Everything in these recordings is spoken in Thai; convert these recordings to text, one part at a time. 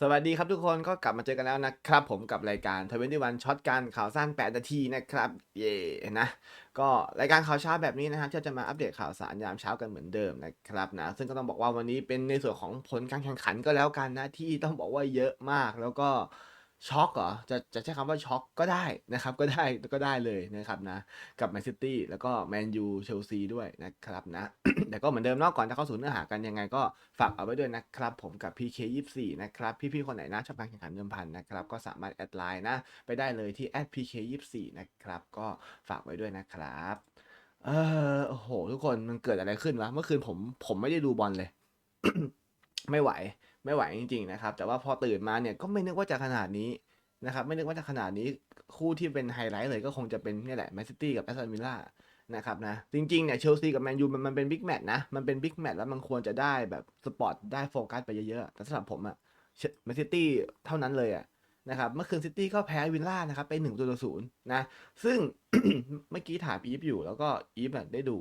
สวัสดีครับทุกคนก็กลับมาเจอกันแล้วนะครับ ผมกับรายการทเวนตี้วันช็อตกันข่าวสั้น8นาทีนะครับเย่นะก็รายการข่าวเช้าแบบนี้นะครับที่จะมาอัปเดตข่าวสารยามเช้ากันเหมือนเดิมนะครับนะซึ่งก็ต้องบอกว่าวันนี้เป็นในส่วนของผลการแข่งขันก็แล้วกันนะที่ต้องบอกว่าเยอะมากแล้วก็ ช็อกเหรอจะจะใช้คำว่าช็อกก็ได้นะครับ ก็ได้ก็ได้เลยนะครับนะ กับแมนซิตี้แล้วก็แมนยูเชลซีด้วยนะครับนะ แต่ก็เหมือนเดิมเนอกก่อนจะเข้าสู่เนื้อหากันยังไงก็ฝากเอาไว้ด้วยนะครับ ผมกับ PK24 นะครับ พี่ๆคนไหนนะชอบการแข่งขันเดิมพันนะครับ ก็สามารถแอดไลน์นะ ไปได้เลยที่ @pk24 นะครับ ก็ฝากไว้ด้วยนะครับเออโอ้โหทุกคนมันเกิดอะไรขึ้นวะเมื่อคืนผมผมไม่ได้ดูบอลเลย ไม่ไหว ไม่ไหวจริงๆนะครับ แต่ว่าพอตื่นมาเนี่ยก็ไม่นึกว่าจะขนาดนี้นะครับ ไม่นึกว่าจะขนาดนี้คู่ที่เป็นไฮไลท์เลยก็คงจะเป็นนี่แหละแมนซิตี้กับแอสตันวิลล่านะครับนะจริงๆเนี่ยเชลซีกับแมนยูมันมันเป็นบิ๊กแมตช์นะ มันเป็นบิ๊กแมตช์แล้วมันควรจะได้แบบสปอตได้โฟกัสไปเยอะๆแต่สำหรับผมอะแมนซิตี้เท่านั้นเลยอะนะครับเมื่อคืนซิตี้ก็แพ้วิลล่านะครับไปหนึ่งตัวต่อศูนย์นะซึ่งเมื่อกี้ถามอีฟอยู่แล้วก็อีฟได้ดู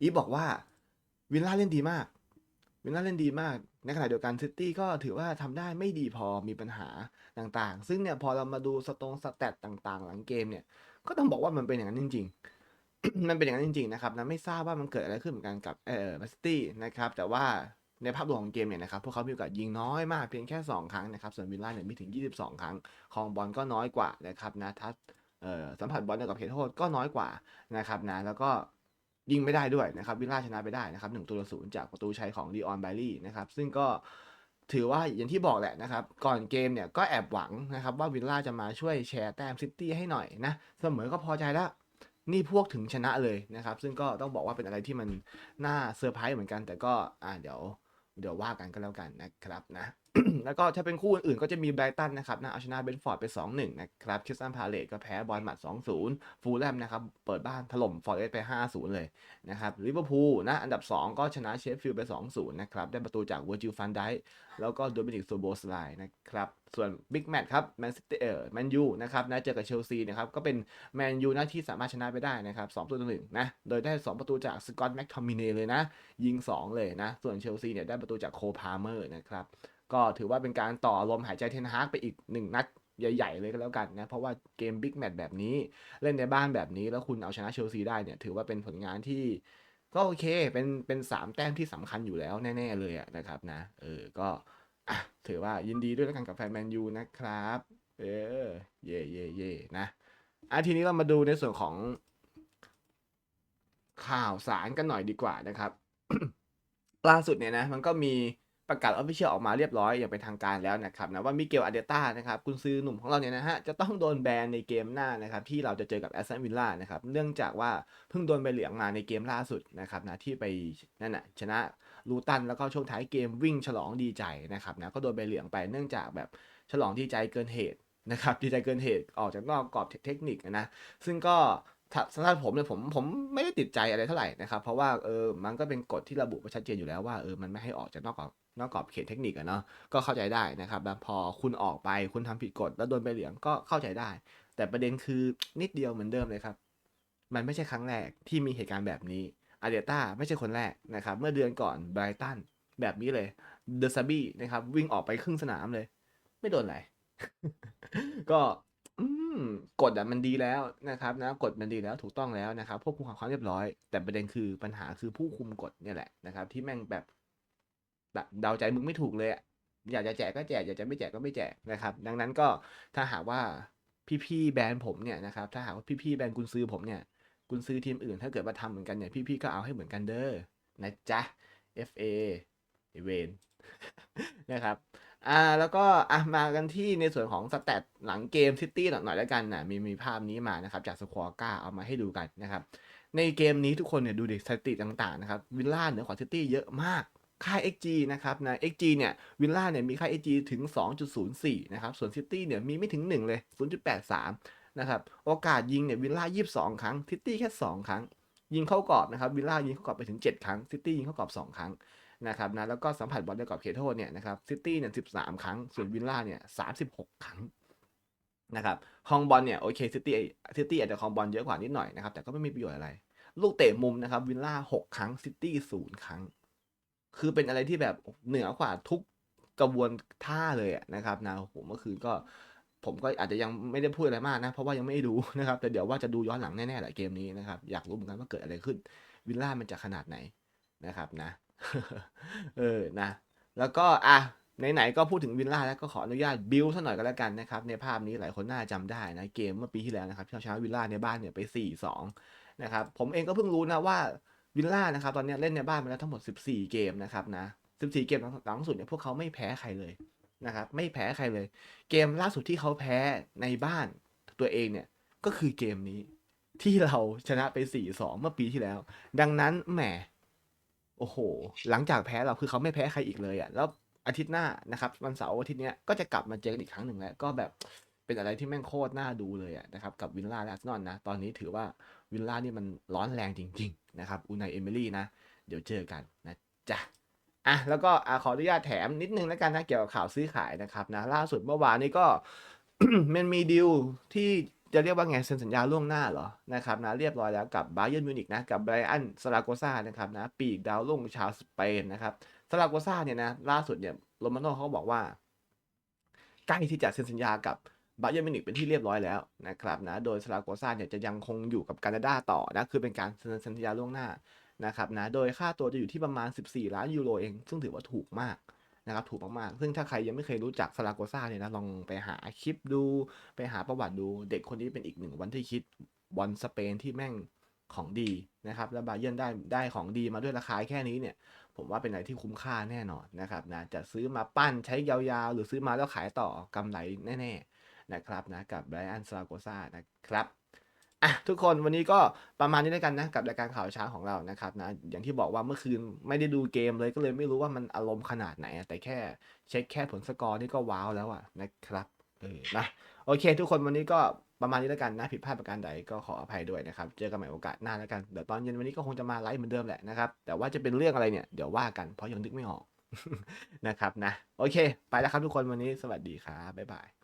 อีฟบอกว่าวิลล่าเล่นดีมาก วิลล่าเล่นดีมาก ในขณะเดียวกันซิตี้ก็ถือว่าทำได้ไม่ดีพอมีปัญหาต่างๆ ซึ่งเนี่ยพอเรามาดูสตงสแตตต่างๆ หลังเกมเนี่ย ก็ต้องบอกว่ามันเป็นอย่างนั้นจริง ๆ มันเป็นอย่างนั้นจริง ๆ นะครับนะไม่ทราบว่ามันเกิดอะไรขึ้นเหมือนกันกับเอ่อมนซิตี้นะครับ แต่ว่าในภาพรวมของเกมเนี่ยนะครับพวกเขามีโอกาสยิงน้อยมากเพียงแค่ 2 ครั้งนะครับ ส่วนวิลล่าเนี่ยมีถึง 22 ครั้งคองบอลก็น้อยกว่านะครับนะทัศเอ่อสัมผัสบอลกับเขตโทษก็น้อยกว่านะครับนะแล้วก็ ยิงไม่ได้ด้วยนะครับวิลล่าชนะไปได้นะครับหนึ่งตัวศูนย์จากประตูชัยของดีออนไบลี่นะครับซึ่งก็ถือว่าอย่างที่บอกแหละนะครับ ก่อนเกมเนี่ยก็แอบหวังนะครับว่าวิลล่าจะมาช่วยแชร์แต้มซิตี้ให้หน่อยนะ เสมอก็พอใจแล้ว นี่พวกถึงชนะเลยนะครับ ซึ่งก็ต้องบอกว่าเป็นอะไรที่มันน่าเซอร์ไพรส์เหมือนกัน แต่ก็อ่าเดี๋ยวเดี๋ยวว่ากันก็แล้วกันนะครับนะ แล้วก็ถ้าเป็นคู่อื่นๆก็จะมีไบรตันนะครับนะเอาชนะเบนฟอร์ดไป 2-1 นะครับคิสตันพาเลตก็แพ้บอลหมัด 2-0 ฟูลแลมนะครับ เปิดบ้านถล่มฟอร์เรสไป 5-0 เลยนะครับลิเวอร์พูลนะอันดับ 2 ก็ชนะเชฟฟิลด์ไป 2-0 นะครับ ได้ประตูจากเวอร์จิลฟันไดแล้วก็โดมินิกโซโบสไลนะครับ ส่วนบิ๊กแมตช์ครับแมนซิตี้เอ่อแมนยูนะครับนะเจอกับเชลซีนะครับก็เป็นแมนยูนะที่สามารถชนะไปได้นะครับ2ตัวต่อหนึ่งนะโดยได้ 2 ประตูจากสกอตต์แม็กทอมิเนเลยนะยิง 2 เลยนะส่วนเชลซีเนี่ยได้ประตูจากโคพาเมอร์นะครับ ก็ถือว่าเป็นการต่อลมหายใจเทนฮากไปอีก1นัดใหญ่ ๆ เลยก็แล้วกันนะ เพราะว่าเกมบิ๊กแมตช์แบบนี้เล่นในบ้านแบบนี้แล้วคุณเอาชนะเชลซีได้เนี่ย ถือว่าเป็นผลงานที่ก็โอเค เป็นเป็นสามแต้มที่สำคัญอยู่แล้วแน่ๆเลยะนะครับนะ เออ ก็ถือว่ายินดีด้วยแล้วกันกับแฟนแมนยูนะครับ เออ เย่เย่เย่นะอะทีนี้เรามาดูในส่วนของข่าวสารกันหน่อยดีกว่านะครับ ล่าสุดเนี่ยนะ มันก็มี ประกาศออฟฟิเชียลออกมาเรียบร้อยอย่างเป็นทางการแล้วนะครับนะว่ามิเกลอาเดต้านะครับกุนซือหนุ่มของเราเนี่ยนะฮะจะต้องโดนแบนในเกมหน้านะครับที่เราจะเจอกับแอสตันวิลล่านะครับเนื่องจากว่าเพิ่งโดนใบเหลืองมาในเกมล่าสุดนะครับนะที่ไปนั่นน่ะชนะลูตันแล้วก็ช่วงท้ายเกมวิ่งฉลองดีใจนะครับนะก็โดนใบเหลืองไปเนื่องจากแบบฉลองดีใจเกินเหตุนะครับดีใจเกินเหตุออกจากนอกกรอบเทคนิคนะซึ่งก็ สำหรับผมเนี่ยผมผมไม่ได้ติดใจอะไรเท่าไหร่นะครับ เพราะว่าเออมันก็เป็นกฎที่ระบุไว้ชัดเจนอยู่แล้วว่าเออมันไม่ให้ออกจากนอกกรอบนอกกรอบเขตเทคนิคอะเนาะก็เข้าใจได้นะครับแล้วพอคุณออกไปคุณทำผิดกฎแล้วโดนใบเหลืองก็เข้าใจได้ แต่ประเด็นคือนิดเดียวเหมือนเดิมเลยครับ มันไม่ใช่ครั้งแรกที่มีเหตุการณ์แบบนี้อาเดต้าไม่ใช่คนแรกนะครับเมื่อเดือนก่อนไบรตันแบบนี้เลยเดอะซาบี้นะครับวิ่งออกไปครึ่งสนามเลย ไม่โดนอะไรก็ กฎอะมันดีแล้วนะครับนะกฎมันดีแล้วถูกต้องแล้วนะครับควบคุมความเรียบร้อย แต่ประเด็นคือปัญหาคือผู้คุมกฎเนี่ยแหละนะครับ ที่แม่งแบบแบบเดาใจมึงไม่ถูกเลยอะอยากจะแจกก็แจกอยากจะไม่แจกก็ไม่แจกนะครับ ดังนั้นก็ถ้าหากว่าพี่ๆแบรนด์ผมเนี่ยนะครับถ้าหากว่าพี่ๆแบรนด์กุนซือผมเนี่ยกุนซือทีมอื่น ถ้าเกิดว่าทำเหมือนกันเนี่ยพี่ๆก็เอาให้เหมือนกันเด้อนะจ๊ะ FA ไอเวนนะครับ อ่าแล้วก็อะมากันที่ในส่วนของสแตทหลังเกมซิตี้หน่อยแล้วกันนะมีมีภาพนี้มานะครับจากสควอก้าเอามาให้ดูกันนะครับ ในเกมนี้ทุกคนเนี่ยดูดิสถิติต่างๆนะครับวิลล่าเหนือกว่าซิตี้เยอะมากค่า XG นะครับนะ XG เนี่ยวิลล่าเนี่ยมีค่า XG ถึง 2.04 นะครับ ส่วนซิตี้เนี่ยมีไม่ถึง 1 เลย 0.83 นะครับ โอกาสยิงเนี่ยวิลล่า 22 ครั้งซิตี้แค่ 2 ครั้ง ยิงเข้ากรอบนะครับวิลล่ายิงเข้ากรอบไปถึง 7 ครั้งซิตี้ยิงเข้ากรอบ 2 ครั้ง นะครับนะแล้วก็สัมผัสบอลในกรอบเขตโทษเนี่ยนะครับซิตี้เนี่ยสิบสามครั้ง ส่วนวิลล่าเนี่ยสามสิบหกครั้งนะครับคองบอลเนี่ยโอเคซิตี้ซิตี้อาจจะคองบอลเยอะกว่านิดหน่อยนะครับแต่ก็ไม่มีประโยชน์อะไร ลูกเตะมุมนะครับวิลล่าหกครั้งซิตี้ศูนย์ครั้ง คือเป็นอะไรที่แบบเหนือกว่าทุกกระบวนท่าเลยนะครับนะโอ้โหเมื่อคืนก็ผมก็อาจจะยังไม่ได้พูดอะไรมากนะ เพราะว่ายังไม่ได้ดูนะครับ แต่เดี๋ยวว่าจะดูย้อนหลังแน่ๆแหละเกมนี้นะครับ อยากรู้เหมือนกันว่าเกิดอะไรขึ้น วิลล่ามันจะขนาดไหนนะครับนะ เออนะ แล้วก็อะไหนๆก็พูดถึงวิลล่าแล้วก็ขออนุญาตบิวซะหน่อยก็แล้วกันนะครับ ในภาพนี้หลายคนน่าจะจำได้นะเกมเมื่อปีที่แล้วนะครับที่เราชนะวิลล่าในบ้านเนี่ยไป 4-2 นะครับผมเองก็เพิ่งรู้นะว่าวิลล่านะครับตอนนี้เล่นในบ้านมาแล้วทั้งหมด 14 เกมนะครับนะ14 เกมหลังสุดเนี่ยพวกเขาไม่แพ้ใครเลยนะครับไม่แพ้ใครเลย เกมล่าสุดที่เขาแพ้ในบ้านตัวเองเนี่ยก็คือเกมนี้ที่เราชนะไป 4-2 เมื่อปีที่แล้ว ดังนั้นแหม โอ้โห หลังจากแพ้เราคือเขาไม่แพ้ใครอีกเลยอะ่ะแล้วอาทิตย์หน้านะครับวันเสาร์อาทิตย์เนี้ยก็จะกลับมาเจอกันอีกครั้งหนึ่งแล้วก็แบบเป็นอะไรที่แม่งโคตรน่าดูเลยอะนะครับกับวินล่าและอาร์เซนอลนะ ตอนนี้ถือว่าวินล่านี่มันร้อนแรงจริง ๆ นะครับอูนายเอมิลี่นะ เดี๋ยวเจอกันนะจ๊ะอะแล้วก็อะขออนุญาตแถมนิดนึงแล้วกันนะ เกี่ยวกับข่าวซื้อขายนะครับนะ ล่าสุดเมื่อวานนี้ก็มันมีดีลที่ จะเรียกว่าไงเซ็นสัญญาล่วงหน้าเหรอนะครับนะเรียบร้อยแล้วกับ b า y เ r n มิวนิกนะกับไบรอันซาราโกซานะครับนะปีกดาวรุ่งชาวสเปนนะครับซาราโกซาเนี่ยนะล่าสุดเนี่ยโรมาโน่เขาบอกว่า ใกล้ที่จะเซ็นสัญญากับบาเยอร์มิวนิกเป็นที่เรียบร้อยแล้วนะครับนะโดยซาราโกซาเนี่ยจะยังคงอยู่กับกานาดาต่อนะคือเป็นการเซ็นสัญญาล่วงหน้านะครับนะโดยค่าตัวจะอยู่ที่ประมาณ 14 ล้านยูโรเอง ซึ่งถือว่าถูกมาก นะครับถูกมากๆ ซึ่งถ้าใครยังไม่เคยรู้จักซาราโกซาเนี่ยนะลองไปหาคลิปดู ไปหาประวัติดูเด็กคนนี้เป็นอีกหนึ่งวันที่คิดบอลสเปนที่แม่งของดีนะครับแล้วบาเยอร์นได้ได้ของดีมาด้วยราคาแค่นี้เนี่ยผมว่าเป็นอะไรที่คุ้มค่าแน่นอนนะครับนะจะซื้อมาปั้นใช้ยาวๆ หรือซื้อมาแล้วขายต่อกำไรแน่ ๆ นะครับนะกับไบรอันซาโกซานะครับ อะทุกคนวันนี้ก็ประมาณนี้แล้วกันนะกับรายการข่าวเช้าของเรานะครับนะอย่างที่บอกว่าเมื่อคืนไม่ได้ดูเกมเลยก็เลยไม่รู้ว่ามันอารมณ์ขนาดไหน แต่แค่เช็คแค่ผลสกอร์นี่ก็ว้าวแล้วอะนะครับเออนะโอเค ทุกคนวันนี้ก็ประมาณนี้แล้วกันนะผิดพลาดประการใดก็ขออภัยด้วยนะครับ เจอกันใหม่โอกาสหน้าแล้วกัน เดี๋ยวตอนเย็นวันนี้ก็คงจะมาไลฟ์เหมือนเดิมแหละนะครับ แต่ว่าจะเป็นเรื่องอะไรเนี่ยเดี๋ยวว่ากันเพราะยังนึกไม่ออกนะครับนะ โอเค ไปแล้วครับทุกคนวันนี้สวัสดีครับบ๊ายบาย